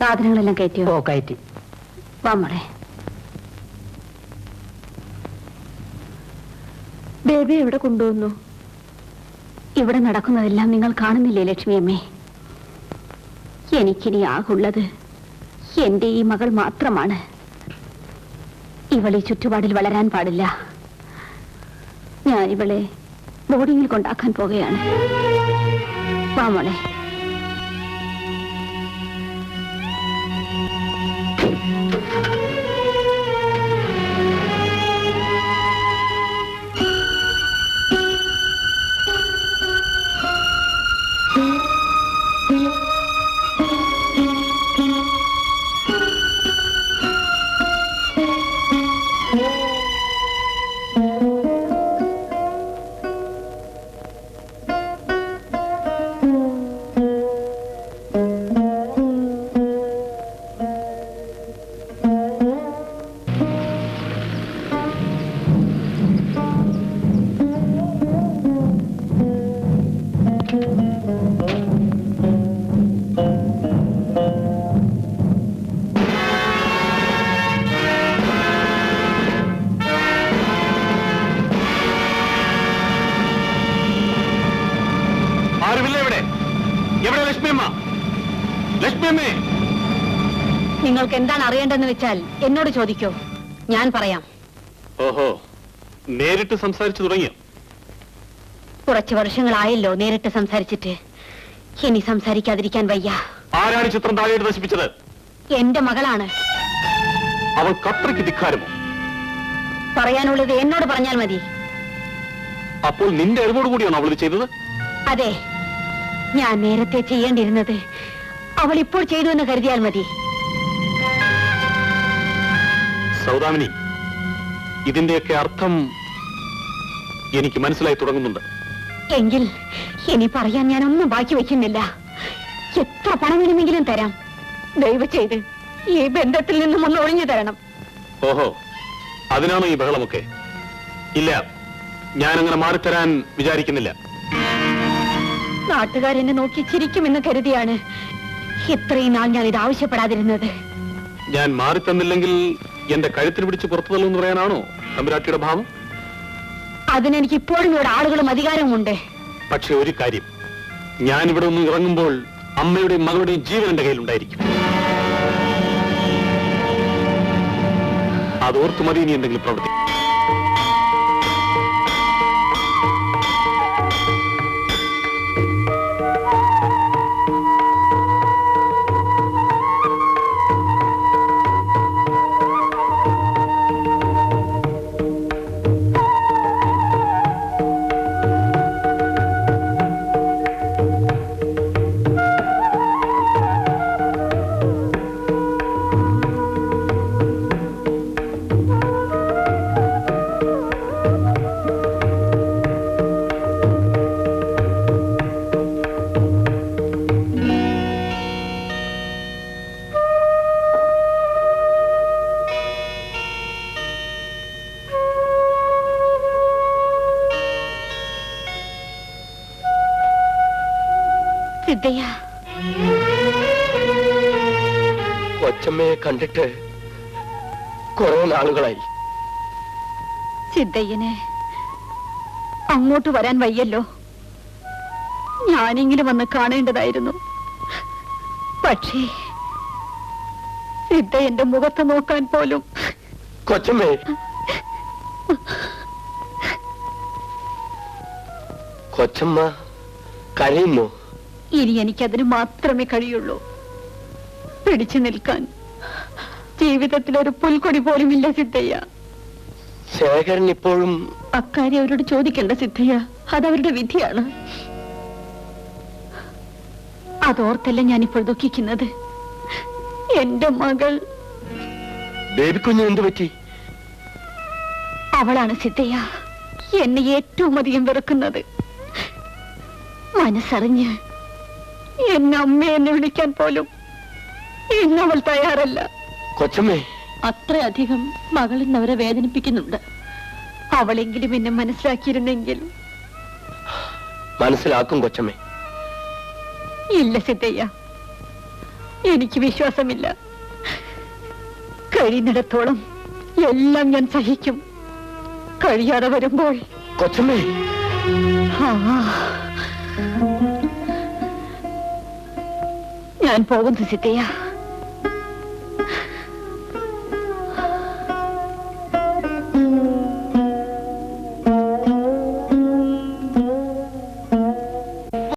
സാധനങ്ങളെല്ലാം കയറ്റിയോ? ഓ കയറ്റി. വാ മോളെ. ബേബി എവിടെ കൊണ്ടുവന്നു? ഇവിടെ നടക്കുന്നതെല്ലാം നിങ്ങൾ കാണുന്നില്ലേ ലക്ഷ്മിയമ്മേ എനിക്കിനി ആകുള്ളത് എന്റെ ഈ മകൾ മാത്രമാണ്. ഇവൾ ഈ ചുറ്റുപാടിൽ വളരാൻ പാടില്ല. ഞാൻ ഇവളെ ബോർഡിങ്ങിൽ കൊണ്ടാക്കാൻ പോകുകയാണ് വാ നിങ്ങൾക്ക് എന്താണ് അറിയേണ്ടതെന്ന് വെച്ചാൽ എന്നോട് ചോദിക്കോ. ഞാൻ പറയാം. ഓഹോ നേരിട്ട് സംസാരിച്ചു തുടങ്ങിയോ? കുറച്ച് വർഷങ്ങളായല്ലോ നേരിട്ട് സംസാരിച്ചിട്ട്. ഇനി സംസാരിക്കാതിരിക്കാൻ വയ്യ. ആരാണ് ചിത്രം താഴെയിട്ട് നശിപ്പിച്ചത്? എന്റെ മകളാണ്. അവൾ കത്രയ്ക്ക് ധിക്കാരമോ? പറയാനുള്ളത് എന്നോട് പറഞ്ഞാൽ മതി. അപ്പോൾ നിന്റെ അറിവോട് കൂടിയാണ് അവൾ ഇത് ചെയ്തത്? അതെ. ഞാൻ നേരത്തെ ചെയ്യേണ്ടിയിരുന്നത് അവൾ ഇപ്പോൾ ചെയ്തു എന്ന് കരുതിയാൽ മതി. സൗദാമിനി ഇതിന്റെയൊക്കെ അർത്ഥം എനിക്ക് മനസ്സിലായി തുടങ്ങുന്നുണ്ട്. എങ്കിൽ ഇനി പറയാൻ ഞാൻ ഒന്നും ബാക്കി വെക്കുന്നില്ല എത്ര പണം വേണമെങ്കിലും തരാം. ദയവ് ചെയ്ത് ഈ ബന്ധത്തിൽ നിന്നും ഒന്ന് ഒഴിഞ്ഞു തരണം. ഓഹോ അതിനാണോ ഈ ബഹളമൊക്കെ? ഇല്ല ഞാനങ്ങനെ മാറിത്തരാൻ വിചാരിക്കുന്നില്ല. നാട്ടുകാരെന്നെ നോക്കി ചിരിക്കുമെന്ന് കരുതിയാണ് ഇത്രയും നാൾ ഞാൻ ഇത് ആവശ്യപ്പെടാതിരുന്നത്. ഞാൻ മാറിത്തന്നില്ലെങ്കിൽ എന്റെ കഴുത്തിന് പിടിച്ച് പുറത്തു തള്ളുമെന്ന് പറയാനാണോ തമ്പുരാട്ടിയുടെ ഭാവം? അതിനെനിക്ക് ഇപ്പോഴും ഇവിടെ ആളുകളും അധികാരവുമുണ്ട് പക്ഷെ ഒരു കാര്യം. ഞാൻ ഇവിടെ ഒന്ന് ഇറങ്ങുമ്പോൾ അമ്മയുടെയും മകളുടെയും ജീവൻ എന്റെ കയ്യിലുണ്ടായിരിക്കും അതോർത്ത് മതി ഇനി എന്തെങ്കിലും പ്രവർത്തി സിദ്ധയ്യ. കൊച്ചമ്മയെ കണ്ടിട്ട് കുറെ നാളുകളായി. സിദ്ധയ്യനെ അങ്ങോട്ട് വരാൻ വയ്യല്ലോ. ഞാനിങ്ങനെ വന്ന് കാണേണ്ടതായിരുന്നു. പക്ഷേ സിദ്ധ എന്റെ മുഖത്ത് നോക്കാൻ പോലും കൊച്ചമ്മേ. കൊച്ചമ്മ കരയുന്നു. ഇനി എനിക്കതിന് മാത്രമേ കഴിയുള്ളൂ. പിടിച്ചു നിൽക്കാൻ. ജീവിതത്തിൽ ഒരു പുൽക്കൊടി പോലും ഇല്ല സിദ്ധയ്യ. ശേഖരൻ ഇപ്പോഴും അക്കാര്യം അവരോട് ചോദിക്കണ്ട സിദ്ധയ്യ. അതവരുടെ വിധിയാണ്. അതോർത്തല്ല ഞാനിപ്പോൾ ദുഃഖിക്കുന്നത്. എന്റെ മകൾ ബേബിക്കുഞ്ഞ് എന്തു പറ്റി? അവളാണ് സിദ്ധയ്യ. എന്നെ ഏറ്റവും അധികം വെറുക്കുന്നത്. മനസ്സറിഞ്ഞ് എന്നെ അമ്മ എന്നെ വിളിക്കാൻ പോലും ഇന്നവൾ തയ്യാറല്ല. കൊച്ചമ്മേ. അത്രയധികം മകൾ ഇന്ന് അവരെ വേദനിപ്പിക്കുന്നുണ്ട്. അവളെങ്കിലും എന്നെ മനസ്സിലാക്കിയിരുന്നെങ്കിൽ. മനസ്സിലാക്കും കൊച്ചമ്മേ. ഇല്ല സിദ്ധയ്യ. എനിക്ക് വിശ്വാസമില്ല. കഴിയുന്നിടത്തോളം എല്ലാം ഞാൻ സഹിക്കും. കഴിയാതെ വരുമ്പോൾ കൊച്ചമ്മേ. ആ. ഞാൻ പോകുന്നു സിദ്ധയ്യ